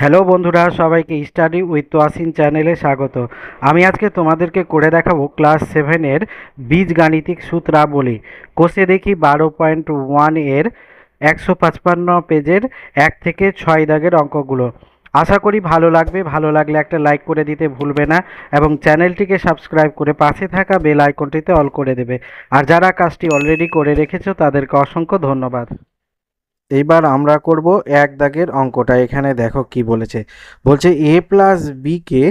Hello বন্ধুরা, সবাইকে study with Toyasin চ্যানেলে স্বাগত। আমি আজকে তোমাদেরকে করে দেখাবো ক্লাস সেভেনের বীজগাণিতিক সূত্রাবলী। কোষে দেখি বারো পয়েন্ট ওয়ানের একশো পাঁচপান্ন পেজের এক থেকে ছয় দাগের অঙ্কগুলো। আশা করি ভালো লাগবে, ভালো লাগলে একটা লাইক করে দিতে ভুলবে না এবং চ্যানেলটিকে সাবস্ক্রাইব করে পাশে থাকা বেল আইকনটিতে অল করে দেবে। আর যারা কাজটি অলরেডি করে রেখেছো, তাদেরকে অসংখ্য ধন্যবাদ। এইবার আমরা করব এক দাগের অঙ্কটা। এখানে দেখো কি বলেছে। বলছে এ প্লাস বিকে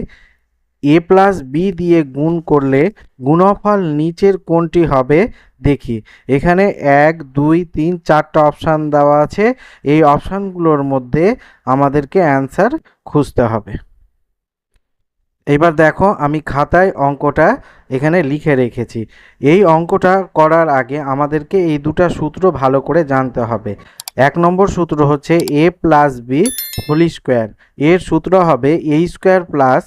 এ প্লাস বি দিয়ে গুণ করলে গুণফল নিচের কোনটি হবে? দেখি। এখানে এক, দুই, তিন, চারটা অপশান দেওয়া আছে। এই অপশানগুলোর মধ্যে আমাদেরকে অ্যান্সার খুঁজতে হবে। এবার দেখো আমি খাতায় অঙ্কটা এখানে লিখে রেখেছি। এই অঙ্কটা করার আগে আমাদেরকে এই দুটা সূত্র ভালো করে জানতে হবে। এক নম্বর সূত্র হচ্ছে A plus B whole square. এর সূত্র হবে A square plus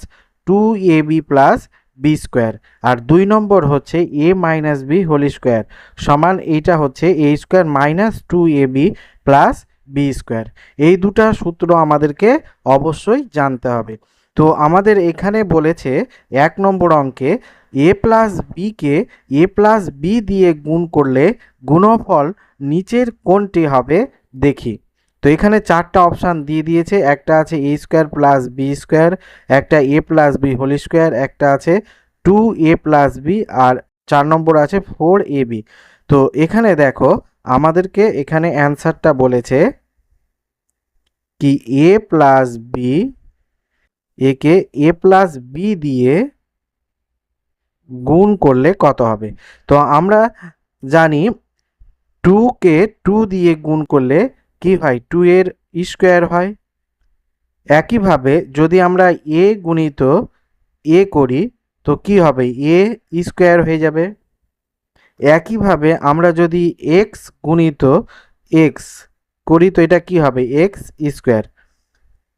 two A B plus B square. আর দুই নম্বর হচ্ছে A minus B whole square. সমান এইটা হচ্ছে A square minus two A B plus B square. এই দুটা সূত্র আমাদেরকে অবশ্যই জানতে হবে। তো আমাদের এখানে বলেছে এক নম্বর অঙ্কে এ প্লাস বিকে এ প্লাস বি দিয়ে গুণ করলে গুণফল নিচের কোনটি হবে? দেখি। তো এখানে চারটা অপশান দিয়ে দিয়েছে। একটা আছে A square plus B square একটা A plus B whole square একটা আছে টু এ প্লাস বি আর চার নম্বর আছে ফোর এ বি তো এখানে দেখো, আমাদেরকে এখানে অ্যান্সারটা বলেছে কি এ প্লাস বি একে এ প্লাস বি দিয়ে গুণ করলে কত হবে? তো আমরা জানি টুকে টু দিয়ে গুণ করলে কি হয়? টু এর স্কোয়ার হয়। একইভাবে যদি আমরা এ গুণিত এ করি, তো কি হবে? এ স্কোয়ার হয়ে যাবে। একইভাবে আমরা যদি এক্স গুণিত এক্স করি, তো এটা কি হবে? এক্স স্কোয়ার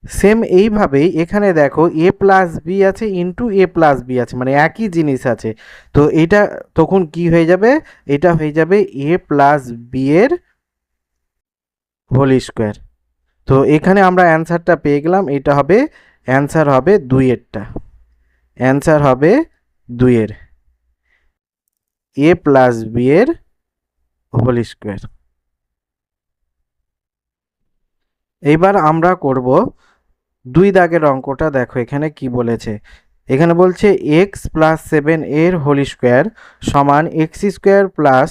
সেম এইভাবেই এখানে দেখো এ প্লাস বি আছে ইন্টু এ প্লাস বি আছে মানে একই জিনিস আছে। তো এটা তখন কি হয়ে যাবে? এটা হয়ে যাবে এ প্লাস বি এর হোল স্কোয়ার তো এখানে আমরা অ্যান্সারটা পেয়ে গেলাম, এটা হবে অ্যান্সার হবে দুইয়েরটা। অ্যান্সার হবে দুইয়ের। এ প্লাস বি এর হোল স্কোয়ার এইবার আমরা করব দুই দাগের অঙ্কটা দেখো, এখানে কি বলেছে? এখানে বলছে এক্স প্লাস সেভেন এর হোল স্কোয়ার সমান এক্স স্কোয়ার প্লাস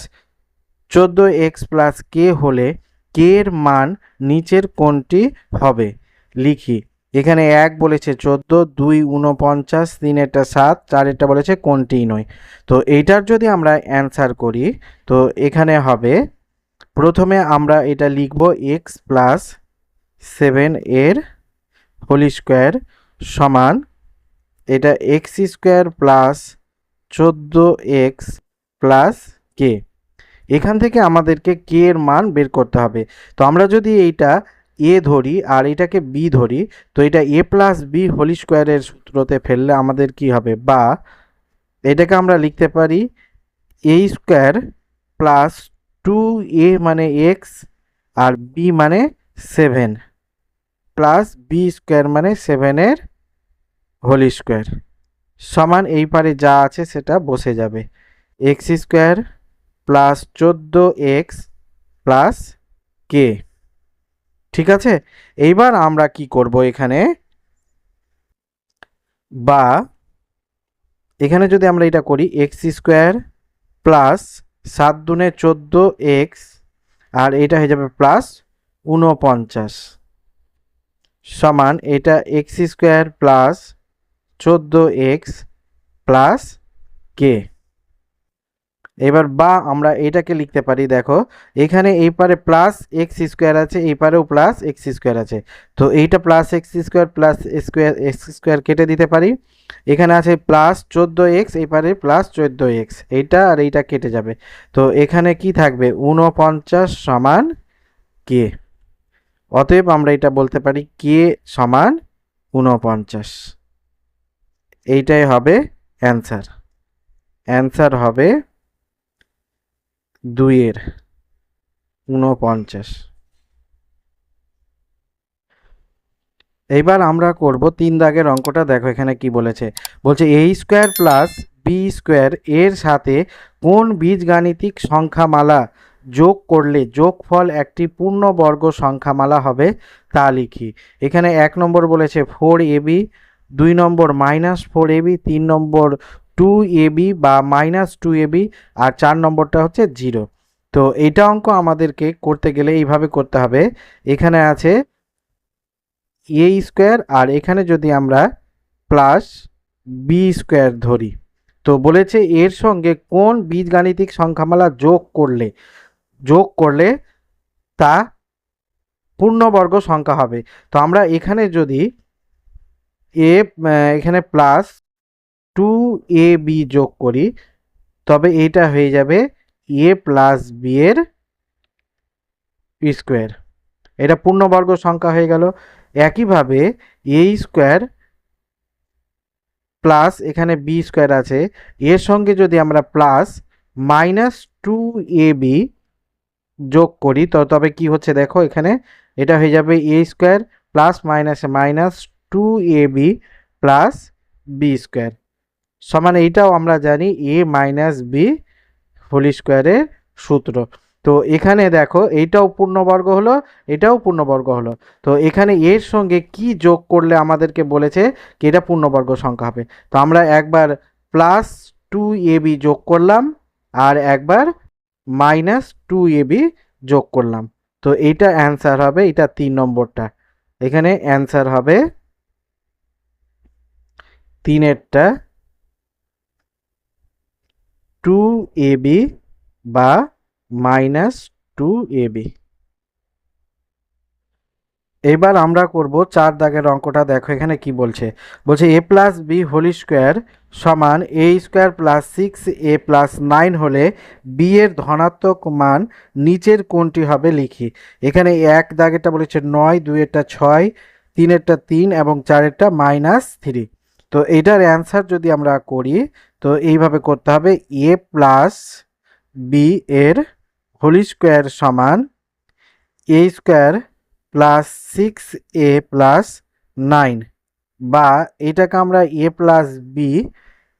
চোদ্দ এক্স প্লাস কে হলে কে এর মান নিচের কোনটি হবে। লিখি, এখানে এক বলেছে চোদ্দ, দুই উনপঞ্চাশ তিনেরটা সাত, চার চারেরটা বলেছে কোনটি নয়। তো এইটার যদি আমরা অ্যান্সার করি, তো এখানে হবে, প্রথমে আমরা এটা লিখব এক্স প্লাস সেভেন এর হোল স্কোয়ার সমান এটা এক্স স্কোয়ার প্লাস চোদ্দ এক্স প্লাস কে এখান থেকে আমাদেরকে কে এর মান বের করতে হবে। তো আমরা যদি এইটা এ ধরি আর এটাকে বি ধরি, তো এটা এ প্লাস বি হোল স্কোয়ারের সূত্রতে ফেললে আমাদের কি হবে? বা এটাকে আমরা লিখতে পারি a square plus two a মানে এক্স আর বি মানে সেভেন প্লাস বি স্কোয়ার মানে সেভেনের হোল স্কোয়ার। সমান এই পারে যা আছে সেটা বসে যাবে। এক্স স্কোয়ার প্লাস চোদ্দ এক্স প্লাস কে ঠিক আছে? এইবার আমরা কি করব এখানে? বা এখানে যদি আমরা এটা করি এক্স স্কোয়ার প্লাস সাত দুনে চোদ্দ এক্স আর এটা হয়ে যাবে প্লাস ঊনপঞ্চাশ। সমান এটা এক্স স্কোয়ার প্লাস চোদ্দ এক্স প্লাস কে এবার বা আমরা এটাকে লিখতে পারি, দেখো, এখানে এই পারে প্লাস এক্স স্কোয়ার আছে, এই পারেও প্লাস এক্স স্কোয়ার আছে। তো এইটা plus x square plus square x square কেটে দিতে পারি। এখানে আছে প্লাস চোদ্দ এক্স এই পারে প্লাস চোদ্দ এক্স এইটা আর এইটা কেটে যাবে। তো এখানে কি থাকবে? ঊনপঞ্চাশ সমান কে অতএব আমরা এটা বলতে পারি কে সমান ঊনপঞ্চাশ। এইটাই হবে অ্যান্সার। অ্যান্সার হবে দুইয়ের ঊনপঞ্চাশ। এইবার আমরা করব তিন দাগের অঙ্কটা। দেখো এখানে কি বলেছে। বলছে a square plus b square এর সাথে কোন বীজগাণিতিক সংখ্যামালা যোগ করলে যোগফল একটি পূর্ণবর্গ সংখ্যামালা হবে তা লিখি। এখানে এক নম্বর বলেছে ফোর এবি দুই নম্বর মাইনাস ফোর এবি তিন নম্বর টু এবি বা মাইনাস টু এবি আর চার নম্বরটা হচ্ছে জিরো তো এইটা অঙ্ক আমাদেরকে করতে গেলে এইভাবে করতে হবে। এখানে আছে এ স্কোয়ার আর এখানে যদি আমরা প্লাস বি স্কোয়ার ধরি। তো বলেছে এর সঙ্গে কোন বীজগাণিতিক সংখ্যামালা যোগ করলে যোগ করলে তা পূর্ণবর্গ সংখ্যা হবে। তো আমরা এখানে যদি এ এখানে প্লাস টু এ বি যোগ করি, তবে এটা হয়ে যাবে এ প্লাস বি এর স্কোয়ার এটা পূর্ণবর্গ সংখ্যা হয়ে গেল। একইভাবে এ স্কোয়ার প্লাস এখানে বি স্কোয়ার আছে। এর সঙ্গে যদি আমরা plus minus two a b যোগ করি, তো তবে কি হচ্ছে দেখো এখানে, এটা হয়ে যাবে এ স্কোয়ার প্লাস মাইনাসে minus two a b plus b square সমান এইটাও আমরা জানি এ মাইনাস বি হোল স্কোয়ারের সূত্র। তো এখানে দেখো এইটাও পূর্ণবর্গ হলো, এটাও পূর্ণবর্গ হলো। তো এখানে এর সঙ্গে কি যোগ করলে আমাদেরকে বলেছে কি এটা পূর্ণবর্গ সংখ্যা হবে? তো আমরা একবার প্লাস টু এ বি যোগ করলাম, আর একবার মাইনাস টু এ বি যোগ করলাম। তো এইটা অ্যান্সার হবে এটা তিন নম্বরটা। এখানে অ্যান্সার হবে তিনেরটা two a b minus two a b এবার আমরা করব চার দাগের অঙ্কটা। দেখো এখানে কি বলছে। বলছে a plus b whole square সমান a square plus six a plus nine হলে বি এর ধনাত্মক মান নিচের কোনটি হবে লিখি। এখানে এক দাগেরটা বলেছে নয়, দুইয়েরটা ছয়, তিনেরটা তিন এবং চারেরটা মাইনাস থ্রি তো এটার অ্যান্সার যদি আমরা করি, তো এইভাবে করতে হবে এ প্লাস বি এর হোল স্কোয়ার সমান a square plus six a plus nine বা এটাকে আমরা এ প্লাস বি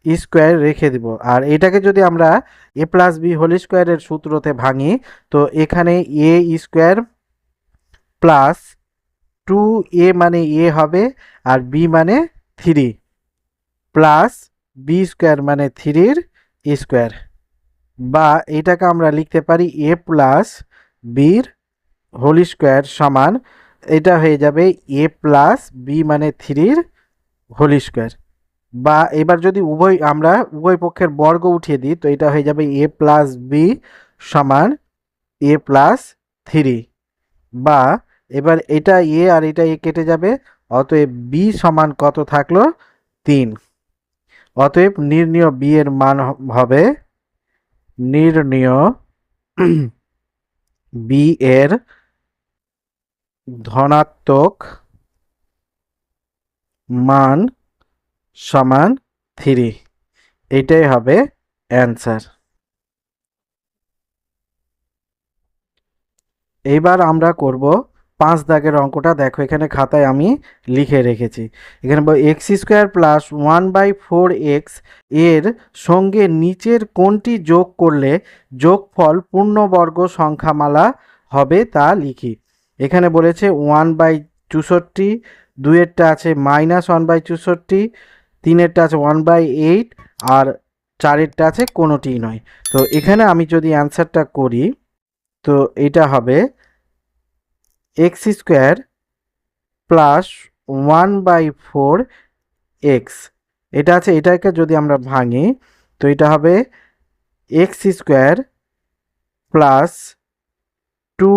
স্কোয়ার রেখে দিব। আর এটাকে যদি আমরা এ প্লাস বি হোল স্কোয়ারের সূত্রতে ভাঙি, তো এখানে a square plus two a মানে এ হবে আর বি মানে থ্রি প্লাস বি স্কোয়ার মানে থ্রির স্কোয়ার বা এটাকে আমরা লিখতে পারি এ প্লাস বির হোল স্কোয়ার সমান, এটা হয়ে যাবে এ প্লাস বি মানে থ্রির হোল স্কোয়ার। বা এবার যদি উভয়, আমরা উভয় পক্ষের বর্গ উঠিয়ে দিই, তো এটা হয়ে যাবে এ প্লাস বি সমান এ প্লাস থ্রি। বা এবার এটা এ আর এটা এ কেটে যাবে, অতএব বি সমান কত থাকল? তিন। অতএব নির্ণীয় বি এর মান হবে নির্ণীয় বি এর ধনাত্মক মান সমান থ্রি। এটাই হবে অ্যান্সার। এইবার আমরা করব পাঁচ দাগের অঙ্কটা। দেখো, এখানে খাতায় আমি লিখে রেখেছি। এখানে x square plus one by four এক্সের সঙ্গে নিচের কোনটি যোগ করলে যোগফল পূর্ণবর্গ সংখ্যামালা হবে তা লিখি। এখানে বলেছে ওয়ান বাই চৌষট্টি দুয়েরটা আছে মাইনাস ওয়ান বাই চৌষট্টি, তিনেরটা আছে ওয়ান বাই এইট আর চারেরটা আছে কোনোটিই নয়। তো এখানে আমি যদি অ্যান্সারটা করি, তো এটা হবে x square plus one by four x এটা আছে, এটাকে যদি আমরা ভাঙি, তো এটা হবে x square plus two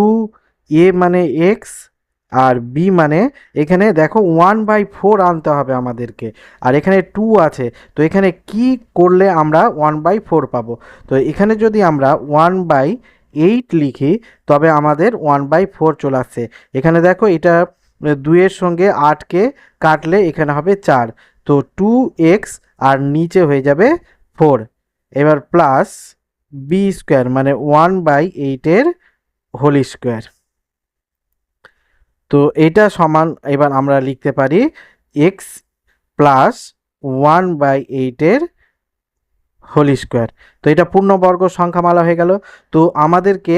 a মানে এক্স আর বি মানে এখানে দেখো ওয়ান বাই ফোর আনতে হবে আমাদেরকে। আর এখানে টু আছে, তো এখানে কি করলে আমরা ওয়ান বাই ফোর পাবো? তো এখানে যদি আমরা ওয়ান বাই এইট লিখি, তবে আমাদের ওয়ান বাই ফোর চলে আসছে। এখানে দেখো এটা দুইয়ের সঙ্গে আটকে কাটলে এখানে হবে চার। তো টু এক্স আর নিচে হয়ে যাবে ফোর এবার প্লাস বি স্কোয়ার মানে ওয়ান বাই এইটের হোল স্কোয়ার তো এটা সমান এবার আমরা লিখতে পারি এক্স প্লাস ওয়ান বাই এইটের হোল স্কোয়ার তো এটা পূর্ণবর্গ সংখ্যামালা হয়ে গেল। তো আমাদেরকে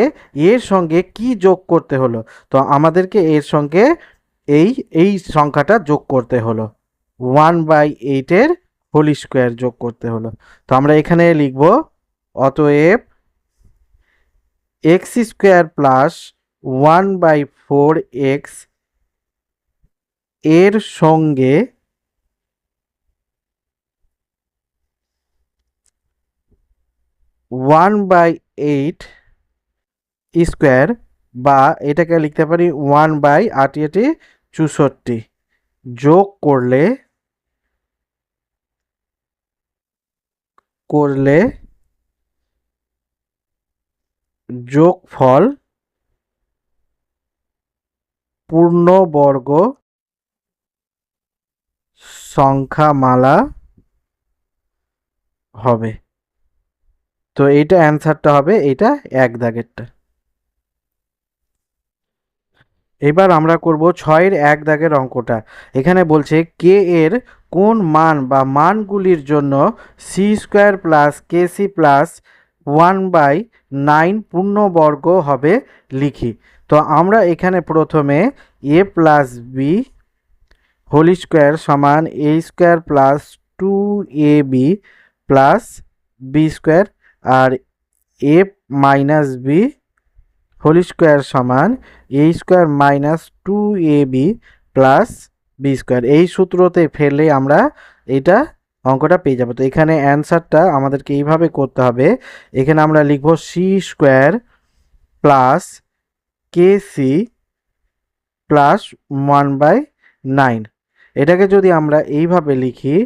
এর সঙ্গে কি যোগ করতে হলো? তো আমাদেরকে এর সঙ্গে এই এই সংখ্যাটা যোগ করতে হলো। ওয়ান বাই এইটের হোল স্কোয়ার যোগ করতে হলো। তো আমরা এখানে লিখব, অতএব x square plus one by four এক্সের সঙ্গে ওয়ান বাই এইট স্কোয়ার বা এটাকে লিখতে পারি ওয়ান বাই আটি আটি চৌষট্টি যোগ করলে করলে যোগফল পূর্ণবর্গ সংখ্যামালা হবে। তো এইটা অ্যান্সারটা হবে এটা এক দাগেরটা। এবার আমরা করব ছয়ের এক দাগের অঙ্কটা। এখানে বলছে কে এর কোন মান বা মানগুলির জন্য c square plus k c plus one by nine পূর্ণবর্গ হবে লিখি। তো আমরা এখানে প্রথমে a plus b whole square সমান a square plus two a b plus b square R a minus b whole square সমান a square minus two a b plus b square এই সূত্রতে ফেললে আমরা এটা অঙ্কটা পেয়ে যাব। তো এখানে অ্যান্সারটা আমাদেরকে এইভাবে করতে হবে। এখানে আমরা লিখব c square plus k c plus one by nine এটাকে যদি আমরা এইভাবে লিখি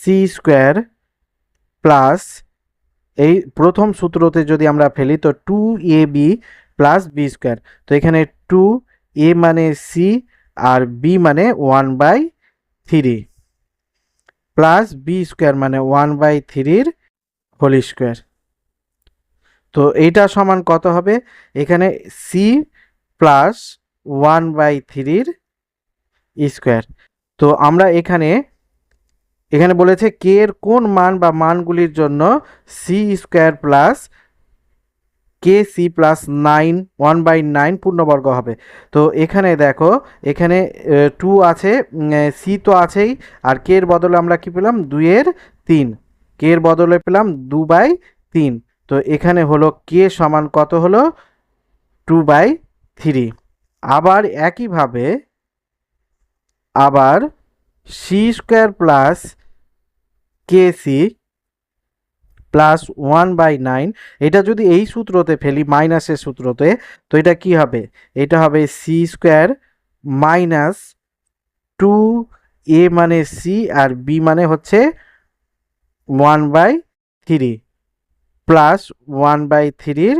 সি স্কোয়ার প্লাস এই প্রথম সূত্রতে যদি আমরা ফেলি, তো two a b plus b square তো এখানে টু এ মানে সি আর বি মানে one by three plus b square মানে ওয়ান বাই থ্রির হোল স্কোয়ার তো এইটা সমান কত হবে? এখানে সি প্লাস ওয়ান বাই থ্রির স্কোয়ার তো আমরা এখানে এখানে বলেছে কে এর কোন মান বা মানগুলির জন্য c square plus k c plus nine one by nine পূর্ণবর্গ হবে। তো এখানে দেখো, এখানে টু আছে সি তো আছেই, আর কে এর বদলে আমরা কি পেলাম? দুইয়ের তিন। কে এর বদলে পেলাম দু বাই তিন। তো এখানে হলো কে সমান কত হলো? টু বাই থ্রি আবার একইভাবে আবার c square plus k c plus one by nine এটা যদি এই সূত্রতে ফেলি মাইনাসের সূত্রতে, তো এটা কি হবে? এটা হবে c square minus two a মানে সি আর বি মানে হচ্ছে one by three plus one by থ্রির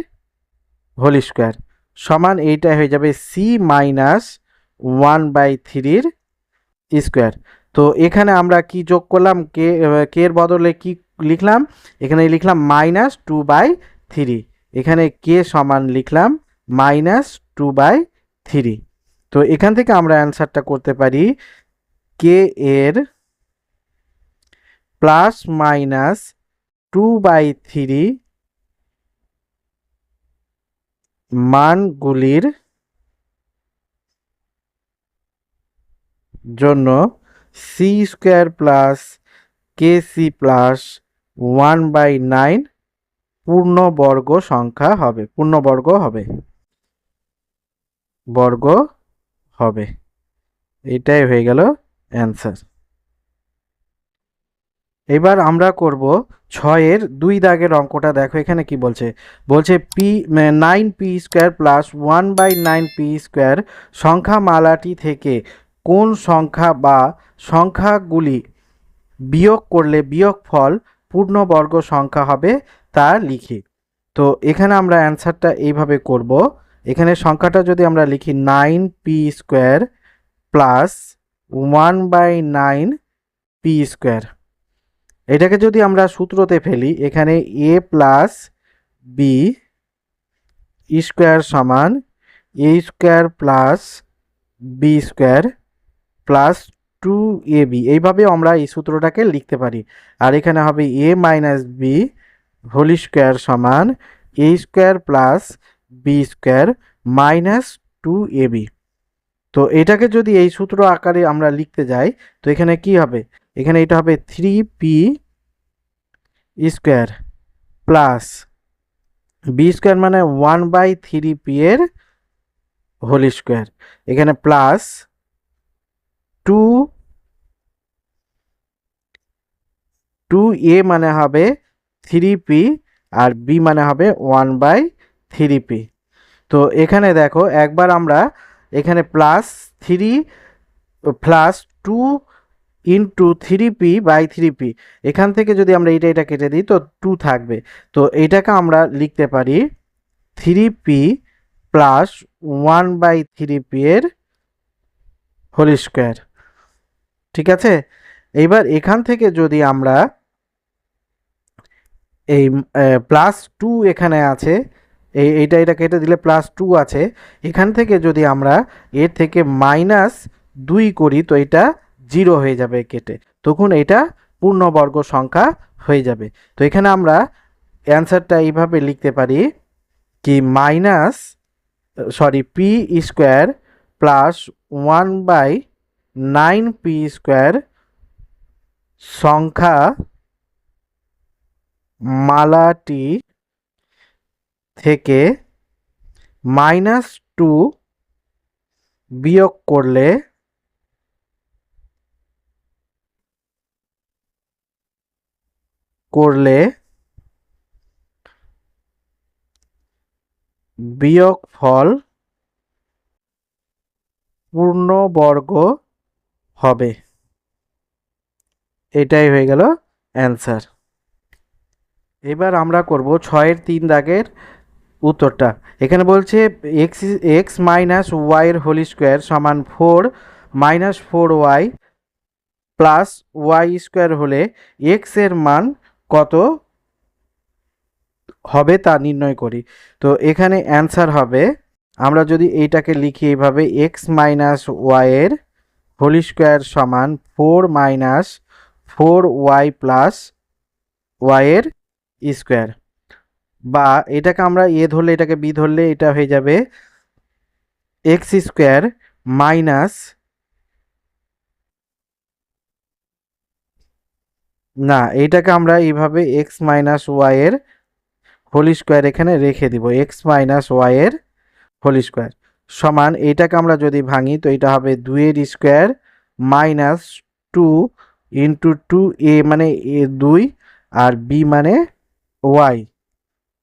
হোল স্কোয়ার। সমান এইটা হয়ে যাবে সি মাইনাস ওয়ান বাই থ্রির স্কোয়ার। তো এখানে আমরা কি যোগ করলাম? কে এর বদলে কি লিখলাম? এখানে লিখলাম মাইনাস টু বাই থ্রি। এখানে কে সমান লিখলাম মাইনাস টু বাই থ্রি। তো এখান থেকে আমরা অ্যান্সারটা করতে পারি কে এর plus minus two by three মানগুলির জন্য c square plus k c plus one by nine পূর্ণবর্গ সংখ্যা হবে, পূর্ণবর্গ হবে, বর্গ হবে। এটাই হয়ে গেল অ্যান্সার এবার আমরা করব ছয়ের দুই দাগের অঙ্কটা। দেখো এখানে কি বলছে? বলছে p nine p square plus one by nine p square সংখ্যামালাটি থেকে কোন সংখ্যা বা সংখ্যাগুলি বিয়োগ করলে বিয়োগফল পূর্ণবর্গ সংখ্যা হবে তা লিখি। তো এখানে আমরা অ্যান্সারটা এইভাবে করব। এখানে সংখ্যাটা যদি আমরা লিখি nine p square plus one by nine p square এটাকে যদি আমরা সূত্রতে ফেলি, এখানে এ প্লাস বি স্কোয়ার সমান a square plus b square plus two a b এইভাবে আমরা এই সূত্রটাকে লিখতে পারি। আর এখানে হবে a minus b whole square সমান a square plus b square minus two a b তো এটাকে যদি এই সূত্র আকারে আমরা লিখতে যাই, তো এখানে কি হবে? এখানে এটা হবে three p square plus b square মানে ওয়ান বাই থ্রি পি এর হোল স্কোয়ার এখানে প্লাস টু টু এ মানে হবে থ্রি পি আর বি মানে হবে ওয়ান বাই থ্রি পি তো এখানে দেখো একবার আমরা এখানে plus three plus two into three p by three p এখান থেকে যদি আমরা এটা এটা কেটে দিই, তো টু থাকবে। তো এটাকে আমরা লিখতে পারি three p plus one by three p এর হোল স্কোয়ার ঠিক আছে? এইবার এখান থেকে যদি আমরা এই প্লাস টু এখানে আছে, এই, এইটা এটা কেটে দিলে প্লাস টু আছে। এখান থেকে যদি আমরা এর থেকে মাইনাস দুই করি, তো এটা জিরো হয়ে যাবে কেটে। তখন এটা পূর্ণবর্গ সংখ্যা হয়ে যাবে। তো এখানে আমরা অ্যান্সারটা এইভাবে লিখতে পারি কি minus, sorry, p square plus one by nine p square সংখ্যা মালাটি থেকে মাইনাস টু বিয়োগ করলে করলে বিয়োগ ফল পূর্ণবর্গ হবে। এটাই হয়ে গেল অ্যান্সার। এবার আমরা করব ছয়ের তিন দাগের উত্তরটা। এখানে বলছে এক্স এক্স মাইনাস ওয়াইয়ের হোল স্কোয়ার সমান four minus four y plus y square হলে এক্সের মান কত হবে তা নির্ণয় করি। তো এখানে অ্যান্সার হবে, আমরা যদি এইটাকে লিখি এইভাবে এক্স মাইনাস ওয়াইয়ের হোল স্কোয়ার সমান four minus four y plus ওয়াইয়ের স্কোয়ার বা এটাকে আমরা এ ধরলে, এটাকে বি ধরলে, এটা হয়ে যাবে এক্স স্কোয়ার মাইনাস না এইটাকে আমরা এইভাবে এক্স মাইনাস ওয়াইয়ের হোল স্কোয়ার এখানে রেখে দিব। এক্স মাইনাস ওয়াইয়ের হোল স্কোয়ার সমান এইটাকে আমরা যদি ভাঙি, তো এটা হবে দুইয়ের square minus two into two a মানে এ দুই আর বি মানে ওয়াই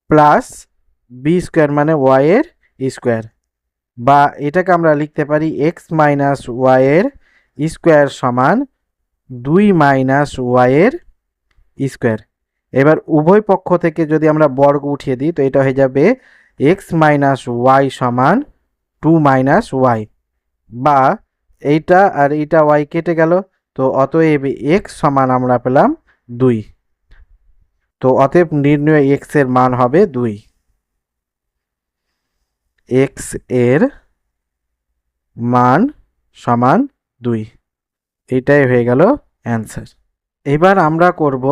প্লাস বি স্কোয়ার মানে ওয়াইয়ের স্কোয়ার বা এটাকে আমরা লিখতে পারি এক্স মাইনাস ওয়াইয়ের স্কোয়ার সমান দুই মাইনাস ওয়াইয়ের স্কোয়ার। এবার উভয় পক্ষ থেকে যদি আমরা বর্গ উঠিয়ে দিই, তো এটা হয়ে যাবে এক্স মাইনাস ওয়াই সমান টু মাইনাস ওয়াই বা এইটা আর এইটা ওয়াই কেটে গেল, তো অতএব এক্স সমান আমরা পেলাম দুই। তো অতএব নির্ণয় এক্সের মান হবে দুই। এক্সের মান সমান দুই। এটাই হয়ে গেল অ্যান্সার এবার আমরা করব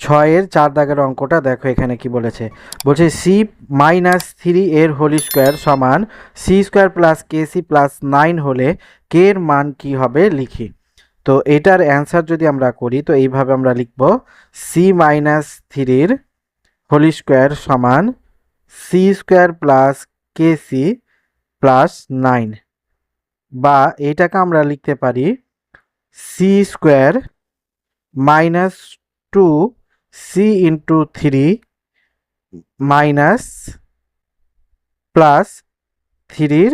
ছয়ের চার দাগের অঙ্কটা। দেখো এখানে কি বলেছে। বলছে সি মাইনাস থ্রি এর হোল স্কোয়ার সমান c square plus k c plus nine হলে কে এর মান কি হবে লিখি। তো এটার অ্যান্সার যদি আমরা করি, তো এইভাবে আমরা লিখব সি মাইনাস থ্রির হোল স্কোয়ার সমান c square plus k c plus nine বা এইটাকে আমরা লিখতে পারি c square minus two c into three minus plus থ্রির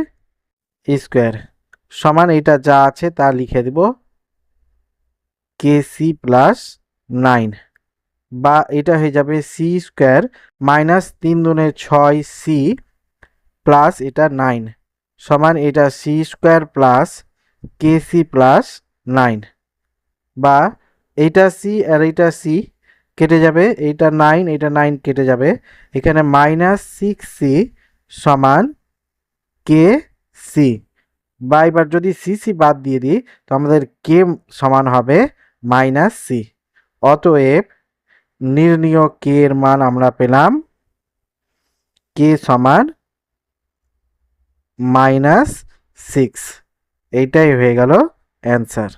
স্কোয়ার সমান এটা যা আছে তা লিখে দেব কে সি প্লাস নাইন বা এটা হয়ে যাবে সি স্কোয়ার মাইনাস তিন দুনের ছয় সি প্লাস এটা নাইন সমান এটা c square plus k c plus nine বা এইটা সি আর এইটা সি কেটে যাবে। এইটা নাইন এইটা নাইন কেটে যাবে। এখানে মাইনাস সিক্স সি সমান কে সি বা এবার যদি সি সি বাদ দিয়ে দিই, তো আমাদের কে সমান হবে মাইনাস সি অতএব নির্ণীয় কে এর মান আমরা পেলাম কে সমান মাইনাস সিক্স এইটাই হয়ে গেল অ্যান্সার